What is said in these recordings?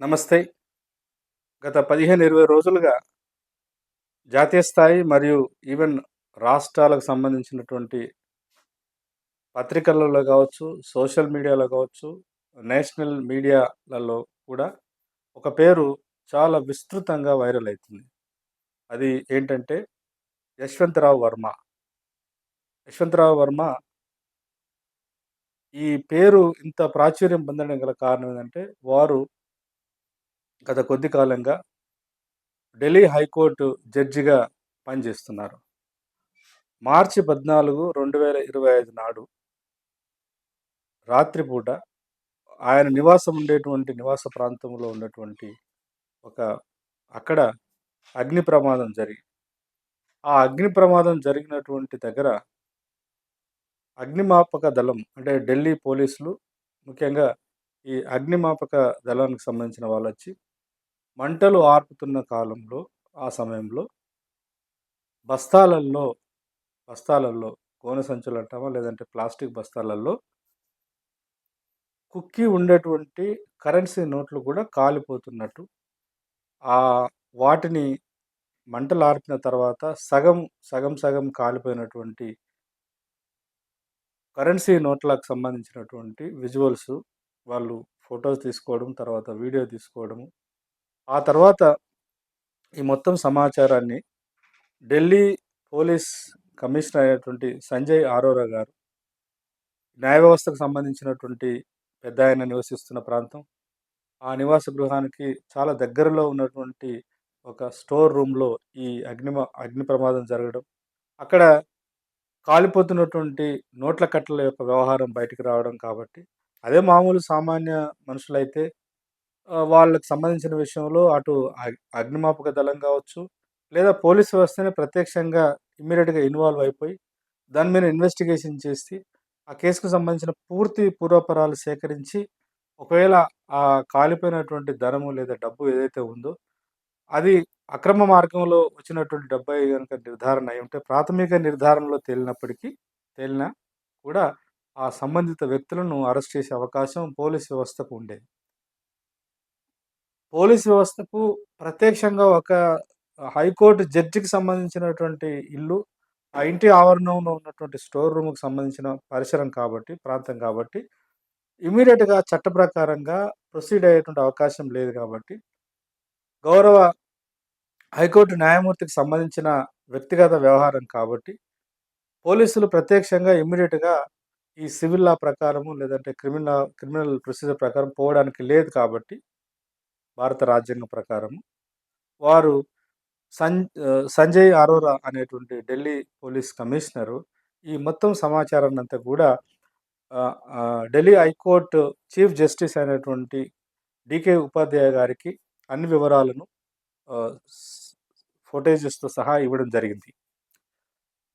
నమస్తే. గత 15, 20 రోజులుగా జాతీయ స్థాయి మరియు ఈవెన్ రాష్ట్రాలకు సంబంధించినటువంటి పత్రికలలో కావచ్చు సోషల్ మీడియాలో కావచ్చు నేషనల్ మీడియాలలో కూడా ఒక పేరు చాలా విస్తృతంగా వైరల్ అవుతుంది అది ఏంటంటే యశ్వంతరావు వర్మ. యశ్వంతరావు వర్మ ఈ పేరు ఇంత ప్రాచుర్యం పొందడం గల కారణం ఏంటంటే వారు గత కొద్ది కాలంగా ఢిల్లీ హైకోర్టు జడ్జిగా పనిచేస్తున్నారు. మార్చి 14, 2025 నాడు రాత్రిపూట ఆయన నివాసం ఉండేటువంటి నివాస ప్రాంతంలో ఉన్నటువంటి ఒక అక్కడ అగ్ని ప్రమాదం జరిగి ఆ అగ్ని ప్రమాదం జరిగినటువంటి దగ్గర అగ్నిమాపక దళం అంటే ఢిల్లీ పోలీసులు ముఖ్యంగా ఈ అగ్నిమాపక దళానికి సంబంధించిన వాళ్ళు వచ్చి మంటలు ఆర్పుతున్న కాలంలో ఆ సమయంలో బస్తాలల్లో బస్తాలల్లో గోనె సంచులు అంటామా లేదంటే ప్లాస్టిక్ బస్తాలల్లో కుక్కి ఉండేటువంటి కరెన్సీ నోట్లు కూడా కాలిపోతున్నట్టు ఆ వాటిని మంటలు ఆర్పిన తర్వాత సగం, సగం సగం కాలిపోయినటువంటి కరెన్సీ నోట్లకు సంబంధించినటువంటి విజువల్స్ వాళ్ళు ఫోటోస్ తీసుకోవడం, తర్వాత వీడియో తీసుకోవడము. ఆ తర్వాత ఈ మొత్తం సమాచారాన్ని ఢిల్లీ పోలీస్ కమిషనర్ అయినటువంటి సంజయ్ ఆరోరా గారు న్యాయ వ్యవస్థకు సంబంధించినటువంటి పెద్దాయన నివసిస్తున్న ప్రాంతం. ఆ నివాస గృహానికి చాలా దగ్గరలో ఉన్నటువంటి ఒక స్టోర్ రూమ్‌లో ఈ అగ్నిమ అగ్ని ప్రమాదం జరగడం. అక్కడ కాలిపోతున్నటువంటి నోట్ల కట్టల యొక్క వ్యవహారం బయటికి రావడం కాబట్టి, అదే మామూలు సామాన్య మనుషులైతే వాళ్ళకి సంబంధించిన విషయంలో అటు అగ్ అగ్నిమాపక దళం కావచ్చు లేదా పోలీస్ వ్యవస్థనే ప్రత్యక్షంగా ఇమ్మీడియట్గా ఇన్వాల్వ్ అయిపోయి, దాని మీద ఇన్వెస్టిగేషన్ చేసి, ఆ కేసుకు సంబంధించిన పూర్తి పూర్వపరాలు సేకరించి, ఒకవేళ ఆ కాలిపోయినటువంటి ధనము లేదా డబ్బు ఏదైతే ఉందో, అది అక్రమ మార్గంలో వచ్చినటువంటి డబ్బై కనుక నిర్ధారణ అయ్యుంటే, ప్రాథమిక నిర్ధారణలో తేలినప్పటికీ తేలినా కూడా ఆ సంబంధిత వ్యక్తులను అరెస్ట్ చేసే అవకాశం పోలీస్ వ్యవస్థకు ఉండేది. పోలీస్ వ్యవస్థకు ప్రత్యక్షంగా ఒక హైకోర్టు జడ్జికి సంబంధించినటువంటి ఇల్లు, ఆ ఇంటి ఆవరణంలో ఉన్నటువంటి స్టోర్ రూమ్‌కి సంబంధించిన పరిసరం కాబట్టి, ప్రాంతం కాబట్టి, ఇమ్మీడియేట్‌గా చట్ట ప్రకారంగా ప్రొసీడ్ అయ్యేటువంటి అవకాశం లేదు కాబట్టి, గౌరవ హైకోర్టు న్యాయమూర్తికి సంబంధించిన వ్యక్తిగత వ్యవహారం కాబట్టి, పోలీసులు ప్రత్యక్షంగా ఇమ్మీడియేట్‌గా ఈ సివిల్ లా ప్రకారము లేదంటే క్రిమినల్ క్రిమినల్ ప్రొసీజర్ ప్రకారం పోవడానికి లేదు కాబట్టి భారత రాజ్యాంగం ప్రకారం వారు సం సంజయ్ అరోరా అనేటువంటి ఢిల్లీ పోలీస్ కమిషనరు ఈ మొత్తం సమాచారాన్ని అంతా కూడా Delhi high court chief justice అయినటువంటి డీకే ఉపాధ్యాయ గారికి అన్ని వివరాలను ఫోటేజెస్తో సహా ఇవ్వడం జరిగింది.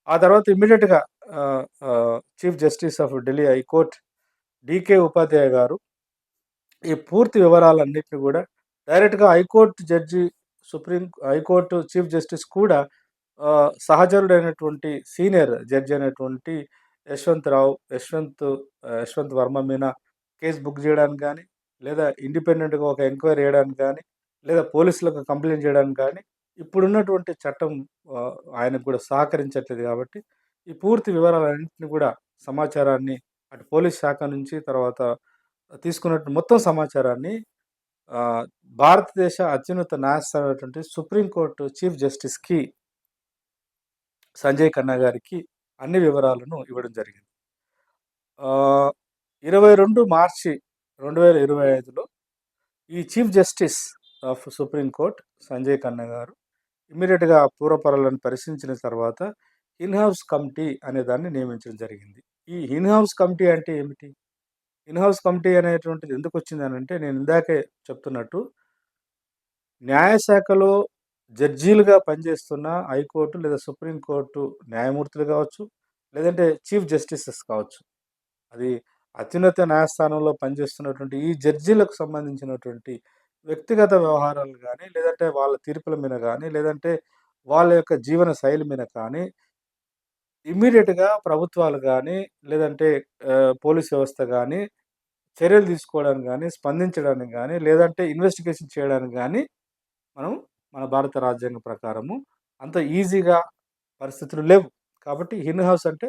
ఆ తర్వాత ఇమ్మీడియట్గా chief justice of Delhi high court DK Upadhyaya garu ఈ పూర్తి వివరాలన్నింటినీ కూడా డైరెక్ట్‌గా high court judge, supreme high court chief justice కూడా సహచరుడైనటువంటి సీనియర్ జడ్జి అయినటువంటి యశ్వంత్ రావు, యశ్వంత్ యశ్వంత్ వర్మ మీద కేస్ బుక్ చేయడానికి కానీ లేదా ఇండిపెండెంట్‌గా ఒక ఎంక్వైరీ చేయడానికి కానీ లేదా పోలీసులకు కంప్లైంట్ చేయడానికి కానీ ఇప్పుడున్నటువంటి చట్టం ఆయనకు కూడా సహకరించట్లేదు కాబట్టి, ఈ పూర్తి వివరాలన్నింటిని కూడా సమాచారాన్ని అటు పోలీస్ శాఖ నుంచి తర్వాత తీసుకున్నట్టు మొత్తం సమాచారాన్ని భారతదేశ అత్యున్నత న్యాయస్థానమైనటువంటి supreme court supreme court chief జస్టిస్‌కి Sanjay Khanna గారికి అన్ని వివరాలను ఇవ్వడం జరిగింది. ఇరవై రెండు మార్చి 2025లో ఈ chief justice of supreme court Sanjay Khanna garu ఇమ్మీడియట్గా పూర్వపరాలను పరిశీలించిన తర్వాత ఇన్హౌస్ కమిటీ అనే దాన్ని నియమించడం జరిగింది. ఈ ఇన్హౌస్ కమిటీ అంటే ఏమిటి? ఇన్ హౌస్ కమిటీ అనేటువంటిది అంటే నేను ఇందాకే చెప్తున్నట్టు న్యాయశాఖలో జడ్జీలుగా పనిచేస్తున్న హైకోర్టు లేదా సుప్రీం కోర్టు న్యాయమూర్తులు కావచ్చు, లేదంటే చీఫ్ జస్టిసెస్ కావచ్చు. అది అత్యున్నత న్యాయస్థానంలో పనిచేస్తున్నటువంటి ఈ జడ్జీలకు సంబంధించినటువంటి వ్యక్తిగత వ్యవహారాలు కానీ లేదంటే వాళ్ళ తీర్పుల మీద కానీ లేదంటే వాళ్ళ యొక్క జీవన శైలి మీద కానీ ఇమ్మీడియేట్‌గా ప్రభుత్వాలు కానీ లేదంటే ఆహ్, పోలీస్ వ్యవస్థ కానీ చర్యలు తీసుకోవడానికి కానీ స్పందించడానికి కానీ లేదంటే ఇన్వెస్టిగేషన్ చేయడానికి కానీ మనం మన భారత రాజ్యాంగం ప్రకారము అంత ఈజీగా పరిస్థితులు లేవు. కాబట్టి ఇన్ హౌస్ అంటే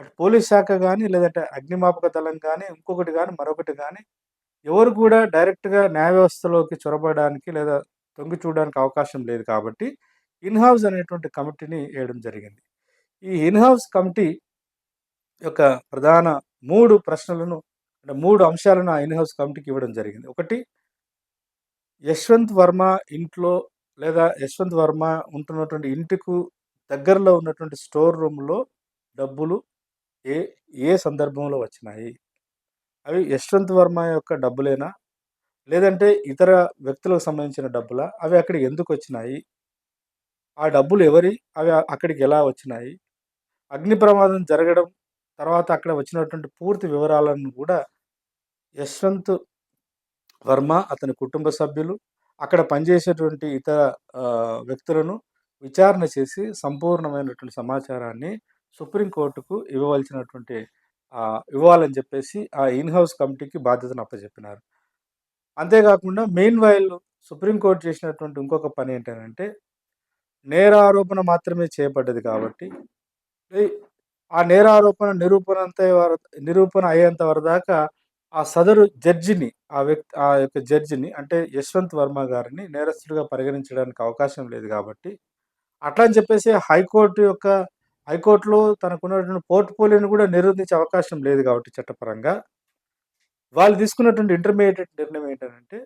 అటు పోలీస్ శాఖ కానీ లేదంటే అగ్నిమాపక దళం కానీ ఇంకొకటి కానీ మరొకటి కానీ ఎవరు కూడా డైరెక్ట్‌గా న్యాయ వ్యవస్థలోకి చొరబడడానికి లేదా తొంగి చూడడానికి అవకాశం లేదు కాబట్టి, ఇన్ హౌస్ అనేటువంటి కమిటీని ఏయడం జరిగింది. ఈ ఇన్హౌస్ కమిటీ యొక్క ప్రధాన మూడు ప్రశ్నలను అంటే మూడు అంశాలను ఆ ఇన్హౌస్ కమిటీకి ఇవ్వడం జరిగింది. ఒకటి యశ్వంత్ వర్మ ఇంట్లో లేదా యశ్వంత్ వర్మ ఉంటున్నటువంటి ఇంటికు దగ్గరలో ఉన్నటువంటి స్టోర్ రూమ్‌లో డబ్బులు ఏ ఏ సందర్భంలో వచ్చినాయి? అవి యశ్వంత్ వర్మ యొక్క డబ్బులేనా? లేదంటే ఇతర వ్యక్తులకు సంబంధించిన డబ్బులా? అవి అక్కడికి ఎందుకు వచ్చినాయి ఆ డబ్బులు ఎవరి అవి అక్కడికి ఎలా వచ్చినాయి? అగ్ని ప్రమాదం జరగడం తర్వాత అక్కడ వచ్చినటువంటి పూర్తి వివరాలను కూడా యశ్వంత్ వర్మ, అతని కుటుంబ సభ్యులు, అక్కడ పనిచేసేటువంటి ఇతర వ్యక్తులను విచారణ చేసి సంపూర్ణమైనటువంటి సమాచారాన్ని సుప్రీం కోర్టుకు ఇవ్వవలసినటువంటి ఇవ్వాలని చెప్పేసి ఆ ఇన్ హౌస్ కమిటీకి బాధ్యతను అప్పచెప్పినారు అంతేకాకుండా మెయిన్ వైల్ సుప్రీంకోర్టు చేసినటువంటి ఇంకొక పని ఏంటనంటే, నేరారోపణ మాత్రమే చేపడ్డది కాబట్టి, ఈ ఆ నేరారోపణ నిరూపణ అంతే వర నిరూపణ అయ్యేంత వరదాకా ఆ సదరు జడ్జిని ఆ వ్యక్తి ఆ యొక్క జడ్జిని అంటే యశ్వంత్ వర్మ గారిని నేరస్తుడిగా పరిగణించడానికి అవకాశం లేదు కాబట్టి, అట్లా అని చెప్పేసి హైకోర్టు యొక్క హైకోర్టులో తనకున్నటువంటి పోర్ట్‌ఫోలియోని కూడా నిరోధించే అవకాశం లేదు కాబట్టి చట్టపరంగా. వాళ్ళు తీసుకున్నటువంటి ఇంటర్మీడియేట్ నిర్ణయం ఏంటనంటే,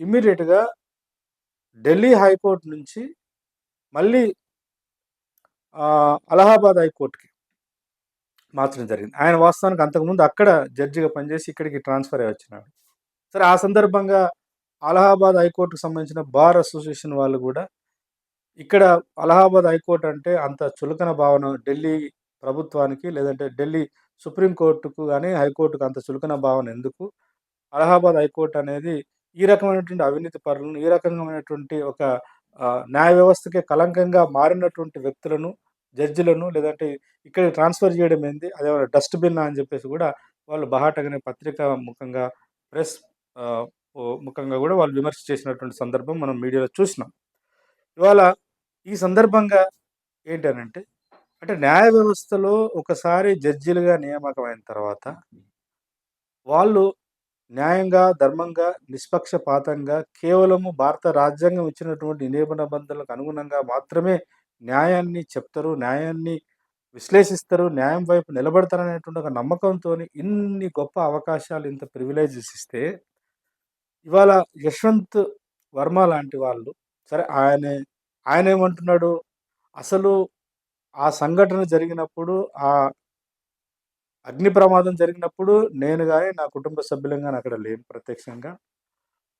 ఇమ్మీడియేట్‌గా ఢిల్లీ హైకోర్ట్ నుంచి మళ్ళీ అలహాబాద్ హైకోర్టుకి మార్చడం జరిగింది. ఆయన వాస్తవానికి అంతకుముందు అక్కడ జడ్జిగా పనిచేసి ఇక్కడికి ట్రాన్స్‌ఫర్ అయ్యి వచ్చినాడు. సరే ఆ సందర్భంగా అలహాబాద్ హైకోర్టుకు సంబంధించిన బార్ అసోసియేషన్ వాళ్ళు కూడా ఇక్కడ అలహాబాద్ హైకోర్ట్ అంటే అంత చులకన భావన ఢిల్లీ ప్రభుత్వానికి లేదంటే ఢిల్లీ సుప్రీం కోర్టుకు హైకోర్టుకు అంత చులకన భావన ఎందుకు? అలహాబాద్ హైకోర్ట్ అనేది ఈ రకమైనటువంటి అవినీతి పరులను, ఈ రకమైనటువంటి ఒక న్యాయ వ్యవస్థకి కలంకంగా మారినటువంటి వ్యక్తులను, జడ్జిలను లేదంటే ఇక్కడ ట్రాన్స్‌ఫర్ చేయడం ఏంది? అదే డస్ట్బిన్ అని చెప్పేసి కూడా వాళ్ళు బహాటగానే పత్రిక ముఖంగా ప్రెస్ ముఖంగా కూడా వాళ్ళు విమర్శ చేసినటువంటి సందర్భం మనం మీడియాలో చూసినాం. ఇవాళ ఈ సందర్భంగా ఏంటనంటే, అంటే న్యాయ వ్యవస్థలో ఒకసారి జడ్జిలుగా నియామకమైన తర్వాత వాళ్ళు న్యాయంగా, ధర్మంగా, నిష్పక్షపాతంగా కేవలము భారత రాజ్యాంగం ఇచ్చినటువంటి నియమ నిబంధనలకు అనుగుణంగా మాత్రమే న్యాయాన్ని చెప్తారు. న్యాయాన్ని విశ్లేషిస్తారు. న్యాయం వైపు నిలబడతారనేటువంటి ఒక నమ్మకంతోని ఇన్ని గొప్ప అవకాశాలు, ఇంత ప్రివిలేజెస్ ఇస్తే ఇవాళ యశ్వంత్ వర్మ లాంటి వాళ్ళు సరే ఆయనే ఆయనేమంటున్నాడు? అసలు ఆ సంఘటన జరిగినప్పుడు ఆ అగ్ని ప్రమాదం జరిగినప్పుడు నేను కానీ నా కుటుంబ సభ్యులం కానీ అక్కడ లేము ప్రత్యక్షంగా.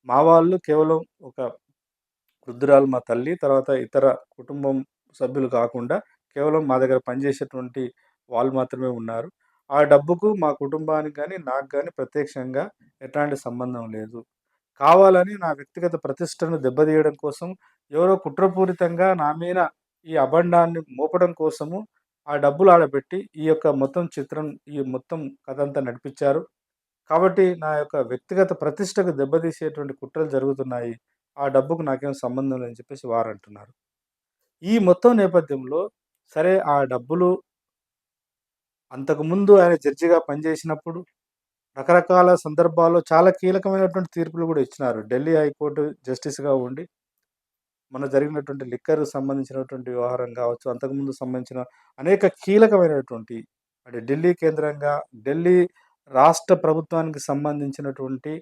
మా వాళ్ళు కేవలం ఒక వృద్ధురాలు మా తల్లి, తర్వాత ఇతర కుటుంబం సభ్యులు కాకుండా కేవలం మా దగ్గర పనిచేసేటువంటి వాళ్ళు మాత్రమే ఉన్నారు. ఆ డబ్బుకు మా కుటుంబానికి కానీ నాకు కానీ ప్రత్యక్షంగా ఎట్లాంటి సంబంధం లేదు. కావాలని నా వ్యక్తిగత ప్రతిష్టను దెబ్బతీయడం కోసం ఎవరో కుట్రపూరితంగా నా మీద ఈ అభండాన్ని మోపడం కోసము ఆ డబ్బులు ఆడబెట్టి ఈ యొక్క మొత్తం చిత్రం ఈ మొత్తం కథ అంతా నడిపించారు కాబట్టి నా యొక్క వ్యక్తిగత ప్రతిష్టకు దెబ్బతీసేటువంటి కుట్రలు జరుగుతున్నాయి. ఆ డబ్బుకు నాకేం సంబంధం లేదని చెప్పేసి వారంటున్నారు. ఈ మొత్తం నేపథ్యంలో సరే ఆ డబ్బులు అంతకుముందు ఆయన జడ్జిగా పనిచేసినప్పుడు రకరకాల సందర్భాల్లో చాలా కీలకమైనటువంటి తీర్పులు కూడా ఇచ్చినారు. ఢిల్లీ హైకోర్టు జస్టిస్‌గా ఉండి మన జరిగినటువంటి లిక్కర్ సంబంధించినటువంటి వ్యవహారం కావచ్చు అంతకుముందు సంబంధించిన అనేక కీలకమైనటువంటి అంటే ఢిల్లీ కేంద్రంగా ఢిల్లీ రాష్ట్ర ప్రభుత్వానికి సంబంధించినటువంటి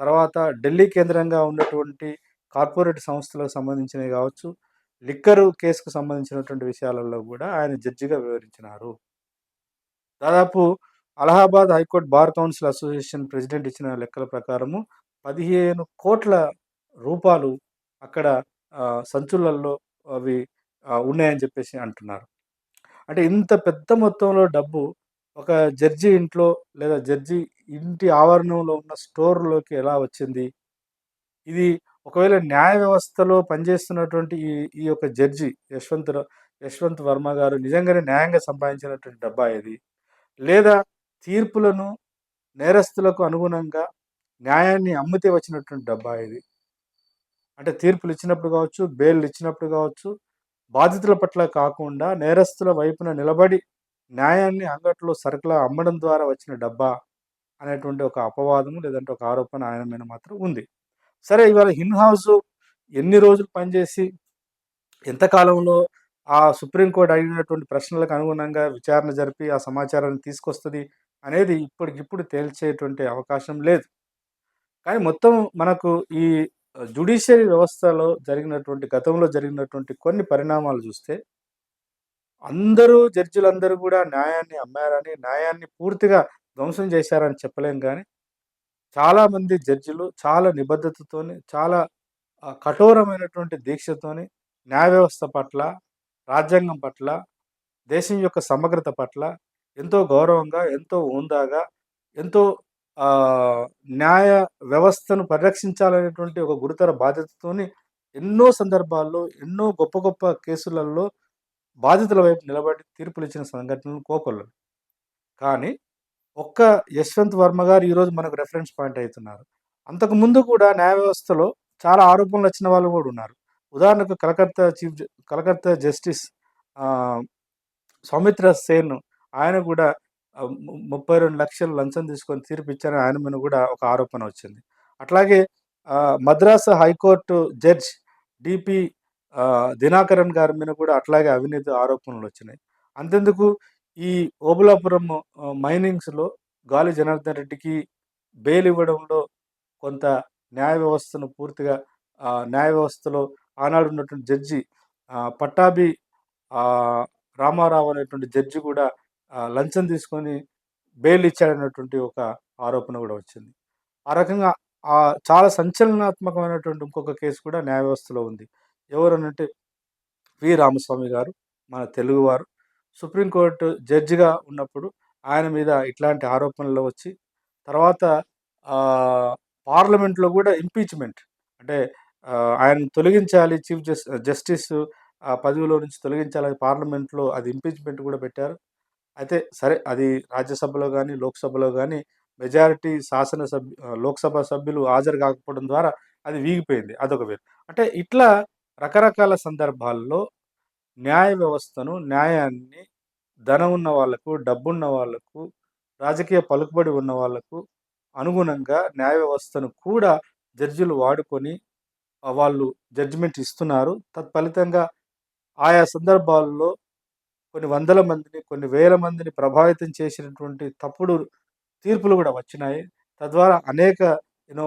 తర్వాత ఢిల్లీ కేంద్రంగా ఉన్నటువంటి కార్పొరేట్ సంస్థలకు సంబంధించినవి కావచ్చు లిక్కరు కేసుకు సంబంధించినటువంటి విషయాలలో కూడా ఆయన జడ్జిగా వివరించినారు. దాదాపు Allahabad high court bar council association president ఇచ్చిన లెక్కల ప్రకారము పదిహేను కోట్ల రూపాయలు అక్కడ సంచులల్లో అవి ఉన్నాయని చెప్పేసి అంటున్నారు. అంటే ఇంత పెద్ద మొత్తంలో డబ్బు ఒక జడ్జి ఇంట్లో లేదా జడ్జి ఇంటి ఆవరణంలో ఉన్న స్టోర్‌లోకి ఎలా వచ్చింది? ఇది ఒకవేళ న్యాయ వ్యవస్థలో పనిచేస్తున్నటువంటి ఈ ఈ యొక్క జడ్జి యశ్వంత్ యశ్వంత్ వర్మ గారు నిజంగానే న్యాయంగా సంపాదించినటువంటి డబ్బా ఇది? లేదా తీర్పులను నేరస్తులకు అనుగుణంగా న్యాయాన్ని అమ్మితే వచ్చినటువంటి డబ్బా ఇది అంటే తీర్పులు ఇచ్చినప్పుడు కావచ్చు బెయిల్ ఇచ్చినప్పుడు కావచ్చు బాధితుల పట్ల కాకుండా నేరస్తుల వైపున నిలబడి న్యాయాన్ని అంగట్లో సరుకుల అమ్మడం ద్వారా వచ్చిన డబ్బా అనేటువంటి ఒక అపవాదం లేదంటే ఒక ఆరోపణ ఆయన మీద మాత్రం ఉంది. సరే ఇవాళ హిన్ హౌస్ ఎన్ని రోజులు పనిచేసి ఎంతకాలంలో ఆ సుప్రీంకోర్టు అడిగినటువంటి ప్రశ్నలకు అనుగుణంగా విచారణ జరిపి ఆ సమాచారాన్ని తీసుకొస్తుంది అనేది ఇప్పటికిప్పుడు తేల్చేటువంటి అవకాశం లేదు. కానీ మొత్తం మనకు ఈ జుడిషియరీ వ్యవస్థలో జరిగినటువంటి గతంలో జరిగినటువంటి కొన్ని పరిణామాలు చూస్తే అందరూ జడ్జిలందరూ కూడా న్యాయాన్ని అమ్మారని న్యాయాన్ని పూర్తిగా ధ్వంసం చేశారని చెప్పలేం కానీ చాలామంది జడ్జిలు చాలా నిబద్ధతతోని చాలా కఠోరమైనటువంటి దీక్షతోని న్యాయ వ్యవస్థ పట్ల రాజ్యాంగం పట్ల దేశం యొక్క సమగ్రత పట్ల ఎంతో గౌరవంగా ఎంతో ఉందాగా ఎంతో న్యాయ వ్యవస్థను పరిరక్షించాలనేటువంటి ఒక గురుతర బాధ్యతతోని ఎన్నో సందర్భాల్లో ఎన్నో గొప్ప గొప్ప కేసులలో బాధితుల వైపు నిలబడి తీర్పులు ఇచ్చిన సంఘటనలు కోకొల్లు కానీ ఒక్క యశ్వంత్ వర్మ గారు ఈరోజు మనకు రెఫరెన్స్ పాయింట్ అవుతున్నారు అంతకు ముందు కూడా న్యాయ వ్యవస్థలో చాలా ఆరోపణలు వచ్చిన వాళ్ళు కూడా ఉన్నారు. ఉదాహరణకు కలకత్తా చీఫ్ కలకత్తా జస్టిస్ సౌమిత్ర సేన్ ఆయన కూడా ముప్పై రెండు లక్షలు లంచం తీసుకొని తీర్పు ఇచ్చారని ఆయన మీద కూడా ఒక ఆరోపణ వచ్చింది. అట్లాగే Madras high court judge DP Dinakaran గారి మీద కూడా అట్లాగే అవినీతి ఆరోపణలు వచ్చినాయి. అంతెందుకు ఈ ఓబులాపురం మైనింగ్స్లో గాలి జనార్దన్ రెడ్డికి బెయిల్ ఇవ్వడంలో కొంత న్యాయ వ్యవస్థను పూర్తిగా న్యాయ వ్యవస్థలో ఆనాడు ఉన్నటువంటి జడ్జి పట్టాభి రామారావు అనేటువంటి జడ్జి కూడా లంచం తీసుకొని బెయిల్ ఇచ్చాడన్నటువంటి ఒక ఆరోపణ కూడా వచ్చింది. ఆ రకంగా చాలా సంచలనాత్మకమైనటువంటి ఇంకొక కేసు కూడా న్యాయ వ్యవస్థలో ఉంది. ఎవరనంటే వి. రామస్వామి గారు మన తెలుగువారు. సుప్రీంకోర్టు జడ్జిగా ఉన్నప్పుడు ఆయన మీద ఇట్లాంటి ఆరోపణలు వచ్చి తర్వాత పార్లమెంట్లో కూడా ఇంపీచ్మెంట్ అంటే ఆయన తొలగించాలి చీఫ్ జస్ జస్టిస్ పదవిలో నుంచి తొలగించాలని పార్లమెంట్లో అది ఇంపీచ్మెంట్ కూడా పెట్టారు. అయితే సరే అది రాజ్యసభలో కానీ లోక్సభలో కానీ మెజారిటీ శాసనసభ్యు లోక్సభ సభ్యులు హాజరు కాకపోవడం ద్వారా అది వీగిపోయింది. అదొక వేరు. అంటే ఇట్లా రకరకాల సందర్భాల్లో న్యాయ వ్యవస్థను న్యాయాన్ని ధనం ఉన్న వాళ్ళకు డబ్బున్న వాళ్ళకు రాజకీయ పలుకుబడి ఉన్న వాళ్ళకు అనుగుణంగా న్యాయ వ్యవస్థను కూడా జడ్జిలు వాడుకొని వాళ్ళు జడ్జిమెంట్ ఇస్తున్నారు. తత్ఫలితంగా ఆయా సందర్భాల్లో కొన్ని వందల మందిని కొన్ని వేల మందిని ప్రభావితం చేసినటువంటి తప్పుడు తీర్పులు కూడా వచ్చినాయి. తద్వారా అనేక యూనో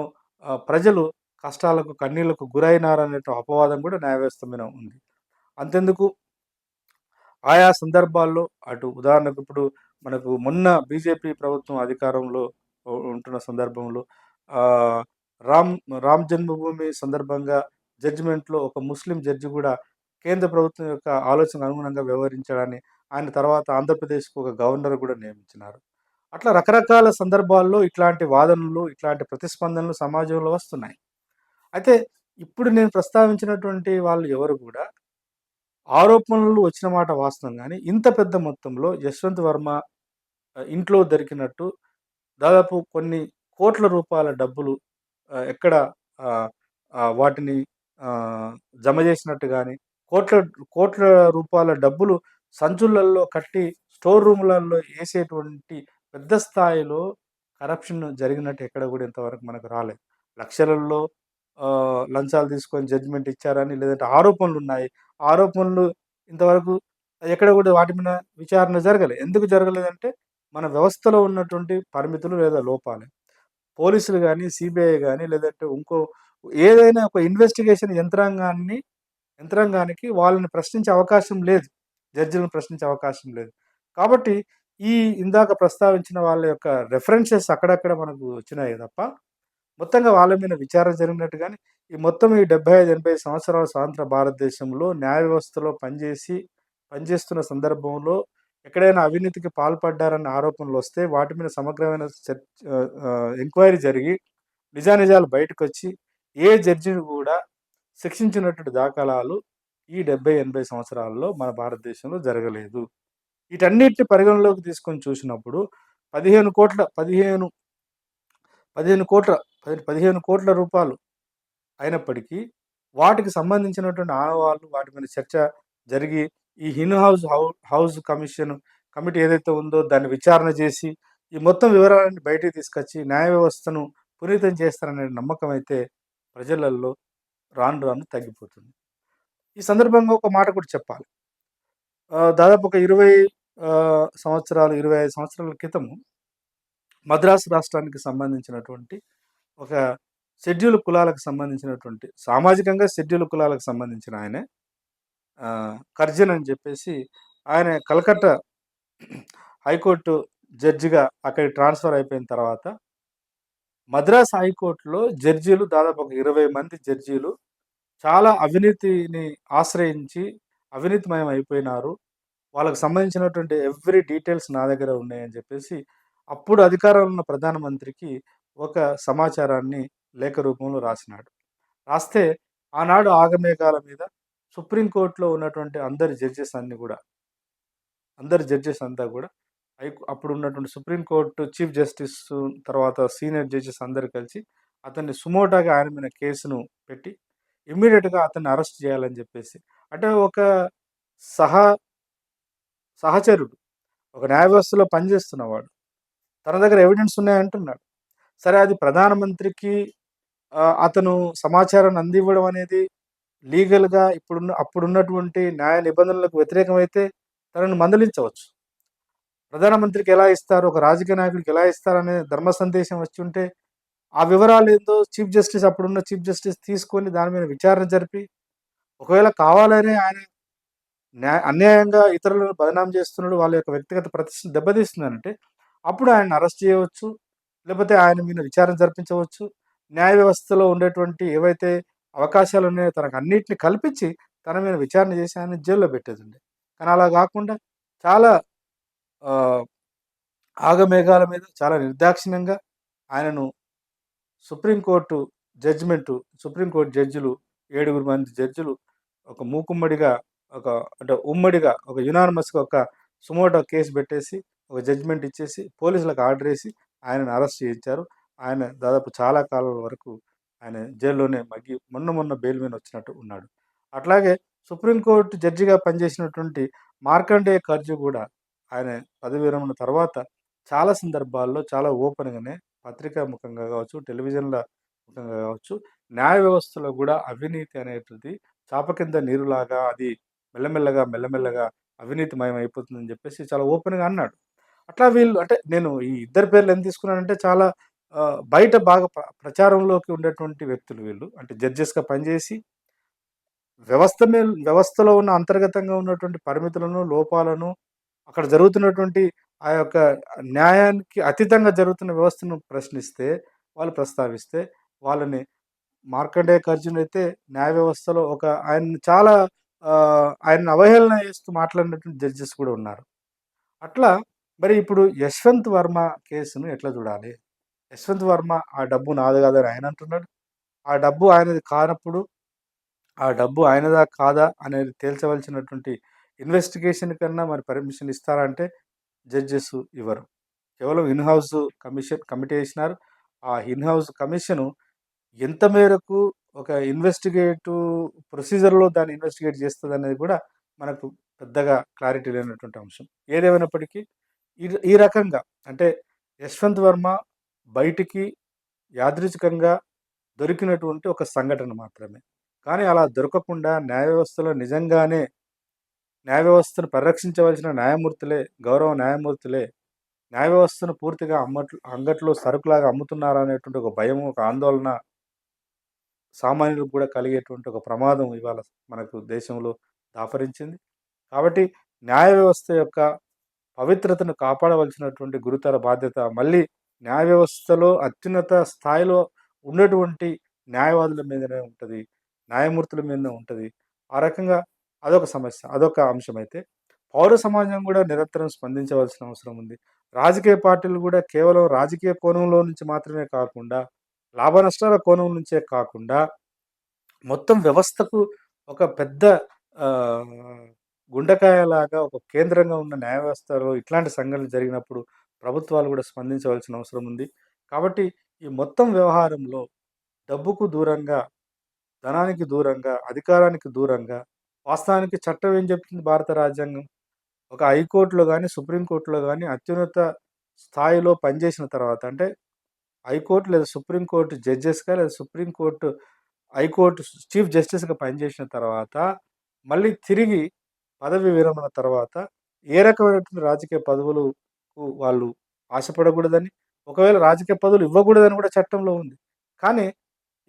ప్రజలు కష్టాలకు కన్నీళ్ళకు గురైనారనే అపవాదం కూడా న్యాయ మీద ఉంది. అంతెందుకు? ఆయా సందర్భాల్లో అటు ఉదాహరణకు ఇప్పుడు మనకు మొన్న బీజేపీ ప్రభుత్వం అధికారంలో ఉంటున్న సందర్భంలో రామ్ రామ్ జన్మభూమి సందర్భంగా జడ్జిమెంట్లో ఒక ముస్లిం జడ్జి కూడా కేంద్ర ప్రభుత్వం యొక్క ఆలోచనకు అనుగుణంగా వ్యవహరించడాన్ని ఆయన తర్వాత ఆంధ్రప్రదేశ్కు ఒక గవర్నర్ కూడా నియమించినారు. అట్లా రకరకాల సందర్భాల్లో ఇట్లాంటి వాదనలు ఇట్లాంటి ప్రతిస్పందనలు సమాజంలో వస్తున్నాయి. అయితే ఇప్పుడు నేను ప్రస్తావించినటువంటి వాళ్ళు ఎవరు కూడా ఆరోపణలు వచ్చిన మాట వాస్తవం కానీ ఇంత పెద్ద మొత్తంలో యశ్వంత్ వర్మ ఇంట్లో దొరికినట్టు దాదాపు కొన్ని కోట్ల రూపాయల డబ్బులు ఎక్కడ వాటిని జమ చేసినట్టు కానీ కోట్ల కోట్ల రూపాయల డబ్బులు సంచులలో కట్టి స్టోర్ రూములలో వేసేటువంటి పెద్ద స్థాయిలో కరప్షన్ జరిగినట్టు ఎక్కడ కూడా ఇంతవరకు మనకు రాలేదు. లక్షలలో లంచాలు తీసుకొని జడ్జిమెంట్ ఇచ్చారని లేదంటే ఆరోపణలు ఉన్నాయి. ఆరోపణలు ఇంతవరకు ఎక్కడ కూడా వాటి మీద విచారణ జరగలేదు ఎందుకు జరగలేదంటే మన వ్యవస్థలో ఉన్నటువంటి పరిమితులు లేదా లోపాలే. పోలీసులు కానీ సిబిఐ కానీ లేదంటే ఇంకో ఏదైనా ఒక ఇన్వెస్టిగేషన్ యంత్రాంగాన్ని యంత్రాంగానికి వాళ్ళని ప్రశ్నించే అవకాశం లేదు. జడ్జిలను ప్రశ్నించే అవకాశం లేదు. కాబట్టి ఈ ఇందాక ప్రస్తావించిన వాళ్ళ యొక్క రెఫరెన్సెస్ అక్కడక్కడ మనకు వచ్చినాయి తప్ప మొత్తంగా వాళ్ళ మీద విచారణ జరిగినట్టు కానీ ఈ మొత్తం ఈ డెబ్బై ఐదు ఎనభై సంవత్సరాల స్వాతంత్ర భారతదేశంలో న్యాయ వ్యవస్థలో పనిచేసి పనిచేస్తున్న సందర్భంలో ఎక్కడైనా అవినీతికి పాల్పడ్డారన్న ఆరోపణలు వస్తే వాటి మీద సమగ్రమైన ఎంక్వైరీ జరిగి నిజానిజాలు బయటకు వచ్చి ఏ జడ్జిని కూడా శిక్షించినటువంటి దాఖలాలు ఈ డెబ్బై ఎనభై సంవత్సరాల్లో మన భారతదేశంలో జరగలేదు. వీటన్నిటిని పరిగణలోకి తీసుకొని చూసినప్పుడు పదిహేను కోట్ల పదిహేను పదిహేను కోట్ల పదిహేను కోట్ల రూపాయలు అయినప్పటికీ వాటికి సంబంధించినటువంటి ఆనవాళ్ళు వాటి మీద చర్చ జరిగి ఈ హిన్ house how house commission committee ఏదైతే ఉందో దాన్ని విచారణ చేసి ఈ మొత్తం వివరాలను బయటికి తీసుకొచ్చి న్యాయ వ్యవస్థను పునీతం చేస్తారనే నమ్మకం అయితే ప్రజలలో రాను రాను తగ్గిపోతుంది. ఈ సందర్భంగా ఒక మాట కూడా చెప్పాలి. దాదాపు ఒక ఇరవై సంవత్సరాలు ఇరవై ఐదు సంవత్సరాల క్రితము మద్రాసు రాష్ట్రానికి సంబంధించినటువంటి ఒక షెడ్యూల్ కులాలకు సంబంధించినటువంటి సామాజికంగా షెడ్యూల్ కులాలకు సంబంధించిన ఆయనే కర్జన్ అని చెప్పేసి ఆయన కలకత్తా హైకోర్టు జడ్జిగా అక్కడికి ట్రాన్స్ఫర్ అయిపోయిన తర్వాత మద్రాస్ హైకోర్టులో జడ్జీలు దాదాపు ఒక ఇరవై మంది జడ్జీలు చాలా అవినీతిని ఆశ్రయించి అవినీతిమయం అయిపోయినారు. వాళ్ళకు సంబంధించినటువంటి ఎవ్రీ డీటెయిల్స్ నా దగ్గర ఉన్నాయని చెప్పేసి అప్పుడు అధికారంలో ఉన్న ప్రధానమంత్రికి ఒక సమాచారాన్ని లేఖ రూపంలో రాసినాడు. రాస్తే ఆనాడు ఆగమేఘాల మీద సుప్రీంకోర్టులో ఉన్నటువంటి అందరి జడ్జెస్ అన్ని కూడా అందరి జడ్జెస్ అంతా కూడా అప్పుడు ఉన్నటువంటి సుప్రీంకోర్టు చీఫ్ జస్టిస్ తర్వాత సీనియర్ జడ్జెస్ అందరు కలిసి అతన్ని సుమోటాగా ఆయన మీద కేసును పెట్టి ఇమ్మీడియట్గా అతన్ని అరెస్ట్ చేయాలని చెప్పేసి. అంటే ఒక సహా సహచరుడు ఒక న్యాయ వ్యవస్థలో పనిచేస్తున్నవాడు తన దగ్గర ఎవిడెన్స్ ఉన్నాయంటున్నాడు. సరే అది ప్రధానమంత్రికి అతను సమాచారాన్ని అందివ్వడం అనేది లీగల్గా ఇప్పుడున్న అప్పుడున్నటువంటి న్యాయ నిబంధనలకు వ్యతిరేకమైతే తనను మందలించవచ్చు. ప్రధానమంత్రికి ఎలా ఇస్తారు ఒక రాజకీయ నాయకుడికి ఎలా ఇస్తారనే ధర్మ సందేశం వచ్చి ఉంటే ఆ వివరాలు ఏందో చీఫ్ జస్టిస్ అప్పుడున్న చీఫ్ జస్టిస్ తీసుకొని దాని మీద విచారణ జరిపి ఒకవేళ కావాలనే ఆయన న్యాయ అన్యాయంగా ఇతరులను బదనాం చేస్తున్నాడు వాళ్ళ యొక్క వ్యక్తిగత ప్రతిష్టను దెబ్బతీస్తున్నారంటే అప్పుడు ఆయన అరెస్ట్ చేయవచ్చు లేకపోతే ఆయన మీద విచారణ జరిపించవచ్చు. న్యాయ వ్యవస్థలో ఉండేటువంటి ఏవైతే అవకాశాలు ఉన్నాయో తనకు అన్నింటిని కల్పించి తన మీద విచారణ చేసి ఆయన జైల్లో పెట్టేది కానీ అలా కాకుండా చాలా ఆగమేఘాల మీద చాలా నిర్దాక్షిణ్యంగా ఆయనను సుప్రీంకోర్టు జడ్జిమెంటు సుప్రీంకోర్టు జడ్జిలు ఏడుగురు మంది జడ్జిలు ఒక మూకుమ్మడిగా ఒక అంటే ఉమ్మడిగా ఒక యునానిమస్గా ఒక సుమోటో కేసు పెట్టేసి ఒక జడ్జిమెంట్ ఇచ్చేసి పోలీసులకు ఆర్డర్ వేసి ఆయనను అరెస్ట్ చేయించారు. ఆయన దాదాపు చాలా కాలం వరకు ఆయన జైల్లోనే మగ్గి మొన్న మొన్న బెయిల్ మీద వచ్చినట్టు ఉన్నాడు. అట్లాగే సుప్రీంకోర్టు జడ్జిగా పనిచేసినటువంటి మార్కండేయ ఖర్జు కూడా ఆయన పదవి విరమణ తర్వాత చాలా సందర్భాల్లో చాలా ఓపెన్గానే పత్రికా ముఖంగా కావచ్చు టెలివిజన్ల ముఖంగా కావచ్చు న్యాయ వ్యవస్థలో కూడా అవినీతి అనేటిది చాప కింద నీరులాగా అది మెల్లమెల్లగా మెల్లమెల్లగా అవినీతిమయం అయిపోతుందని చెప్పేసి చాలా ఓపెన్గా అన్నాడు. అట్లా వీళ్ళు అంటే నేను ఈ ఇద్దరు పేర్లు ఎంత తీసుకున్నానంటే చాలా బయట బాగా ప్రచారంలోకి ఉండేటువంటి వ్యక్తులు వీళ్ళు. అంటే జడ్జెస్గా పనిచేసి వ్యవస్థ మీద వ్యవస్థలో ఉన్న అంతర్గతంగా ఉన్నటువంటి పరిమితులను లోపాలను అక్కడ జరుగుతున్నటువంటి ఆ యొక్క న్యాయానికి అతీతంగా జరుగుతున్న వ్యవస్థను ప్రశ్నిస్తే వాళ్ళు ప్రస్తావిస్తే వాళ్ళని మార్కండేయ అర్జున్ అయితే న్యాయ వ్యవస్థలో ఒక ఆయన చాలా ఆయన అవహేళన చేస్తూ మాట్లాడినటువంటి జడ్జెస్ కూడా ఉన్నారు. అట్లా మరి ఇప్పుడు యశ్వంత్ వర్మ కేసును ఎట్లా చూడాలి? యశ్వంత్ వర్మ ఆ డబ్బు నాది కాదని ఆయన అంటున్నాడు. ఆ డబ్బు ఆయనది కానప్పుడు ఆ డబ్బు ఆయనదా కాదా అనేది తేల్చవలసినటువంటి ఇన్వెస్టిగేషన్ కన్నా మరి పర్మిషన్ ఇస్తారా అంటే జడ్జెస్ ఇవ్వరు. కేవలం ఇన్ హౌస్ కమిషన్ కమిటీ వేసినారు. ఆ ఇన్ హౌస్ కమిషను ఎంత మేరకు ఒక ఇన్వెస్టిగేటివ్ ప్రొసీజర్లో దాన్ని ఇన్వెస్టిగేట్ చేస్తుంది అనేది కూడా మనకు పెద్దగా క్లారిటీ లేనటువంటి అంశం. ఏదేమైనప్పటికీ ఈ ఈ రకంగా అంటే యశ్వంత్ వర్మ బయటికి యాదృచ్ఛికంగా దొరికినటువంటి ఒక సంఘటన మాత్రమే. కానీ అలా దొరకకుండా న్యాయ వ్యవస్థలో నిజంగానే న్యాయ వ్యవస్థను పరిరక్షించవలసిన న్యాయమూర్తులే గౌరవ న్యాయమూర్తులే న్యాయ వ్యవస్థను పూర్తిగా అమ్మట్లు అంగట్లో సరుకులాగా అమ్ముతున్నారా అనేటువంటి ఒక భయం ఒక ఆందోళన సామాన్యులకు కూడా కలిగేటువంటి ఒక ప్రమాదం ఇవాళ మనకు దేశంలో దాపరించింది. కాబట్టి న్యాయ వ్యవస్థ యొక్క పవిత్రతను కాపాడవలసినటువంటి గురుతర బాధ్యత మళ్ళీ న్యాయ వ్యవస్థలో అత్యున్నత స్థాయిలో ఉన్నటువంటి న్యాయవాదుల మీదనే ఉంటుంది న్యాయమూర్తుల మీదనే ఉంటుంది. ఆ రకంగా అదొక సమస్య అదొక అంశం అయితే. పౌర సమాజం కూడా నిరంతరం స్పందించవలసిన అవసరం ఉంది. రాజకీయ పార్టీలు కూడా కేవలం రాజకీయ కోణంలో నుంచి మాత్రమే కాకుండా లాభ నష్టాల కోణం నుంచే కాకుండా మొత్తం వ్యవస్థకు ఒక పెద్ద ఆ, గుండెకాయలాగా ఒక కేంద్రంగా ఉన్న న్యాయ వ్యవస్థలో ఇట్లాంటి సంఘటనలు జరిగినప్పుడు ప్రభుత్వాలు కూడా స్పందించవలసిన అవసరం ఉంది. కాబట్టి ఈ మొత్తం వ్యవహారంలో డబ్బుకు దూరంగా, ధనానికి దూరంగా, అధికారానికి దూరంగా వాస్తవానికి చట్టం ఏం చెప్తుంది భారత రాజ్యాంగం? ఒక హైకోర్టులో కానీ సుప్రీంకోర్టులో కానీ అత్యున్నత స్థాయిలో పనిచేసిన తర్వాత అంటే హైకోర్టు లేదా సుప్రీంకోర్టు జడ్జెస్‌గా లేదా supreme court high court chief జస్టిస్‌గా పనిచేసిన తర్వాత మళ్ళీ తిరిగి పదవి విరమణ తర్వాత ఏ రకమైనటువంటి రాజకీయ పదవులకు వాళ్ళు ఆశపడకూడదని, ఒకవేళ రాజకీయ పదవులు ఇవ్వకూడదని కూడా చట్టంలో ఉంది. కానీ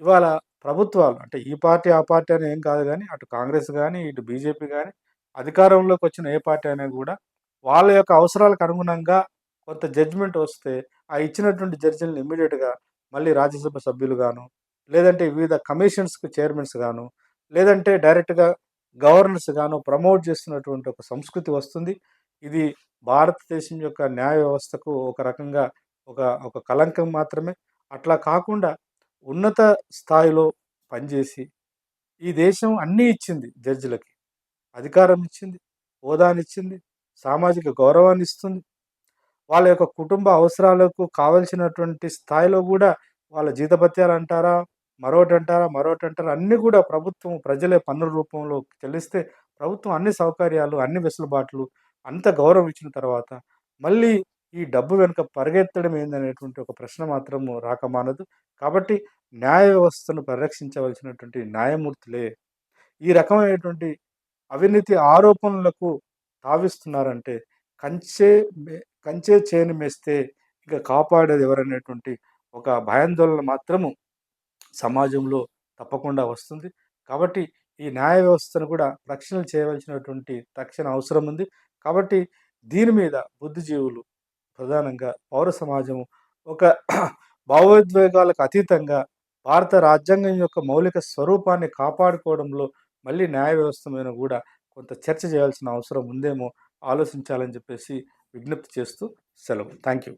ఇవాళ ప్రభుత్వాలు అంటే ఈ పార్టీ, ఆ పార్టీ అని ఏం కాదు కానీ అటు కాంగ్రెస్ కానీ ఇటు బీజేపీ కానీ అధికారంలోకి వచ్చిన ఏ పార్టీ అయినా కూడా వాళ్ళ యొక్క అవసరాలకు అనుగుణంగా కొంత జడ్జిమెంట్ వస్తే ఆ ఇచ్చినటువంటి జడ్జిలను ఇమ్మీడియట్గా మళ్ళీ రాజ్యసభ సభ్యులుగాను లేదంటే వివిధ కమిషన్స్‌కి చైర్మన్స్ గాను, లేదంటే డైరెక్ట్‌గా గవర్నర్స్ గాను ప్రమోట్ చేస్తున్నటువంటి ఒక సంస్కృతి వస్తుంది. ఇది భారతదేశం యొక్క న్యాయ వ్యవస్థకు ఒక రకంగా ఒక ఒక కలంకం మాత్రమే. అట్లా కాకుండా ఉన్నత స్థాయిలో పనిచేసి ఈ దేశం అన్నీ ఇచ్చింది జడ్జిలకి. అధికారం ఇచ్చింది, హోదానిచ్చింది, సామాజిక గౌరవాన్ని ఇస్తుంది. వాళ్ళ యొక్క కుటుంబ అవసరాలకు కావాల్సినటువంటి స్థాయిలో కూడా వాళ్ళ జీతభత్యాలంటారా, మరోటంటారా, మరోటంటారా అన్నీ కూడా ప్రభుత్వం ప్రజలే పన్నుల రూపంలో చెల్లిస్తే ప్రభుత్వం అన్ని సౌకర్యాలు, అన్ని వెసులుబాట్లు అంత గౌరవం ఇచ్చిన తర్వాత మళ్ళీ ఈ డబ్బు వెనుక పరిగెత్తడం ఏందనేటువంటి ఒక ప్రశ్న మాత్రం రాకమానదు. కాబట్టి న్యాయ వ్యవస్థను పరిరక్షించవలసినటువంటి న్యాయమూర్తులే ఈ రకమైనటువంటి అవినీతి ఆరోపణలకు తావిస్తున్నారంటే కంచే మే కంచే చేను మేస్తే ఇక కాపాడేది ఎవరనేటువంటి ఒక భయాందోళన మాత్రము సమాజంలో తప్పకుండా వస్తుంది. కాబట్టి ఈ న్యాయ వ్యవస్థను కూడా రక్షణ చేయవలసినటువంటి తక్షణ అవసరం ఉంది. కాబట్టి దీని మీద బుద్ధిజీవులు ప్రధానంగా పౌర సమాజము ఒక భావోద్వేగాలకు అతీతంగా భారత రాజ్యాంగం యొక్క మౌలిక స్వరూపాన్ని కాపాడుకోవడంలో మళ్ళీ న్యాయ వ్యవస్థ మీద కూడా కొంత చర్చ చేయాల్సిన అవసరం ఉందేమో ఆలోచించాలని చెప్పేసి విజ్ఞప్తి చేస్తూ సెలవు. Thank you.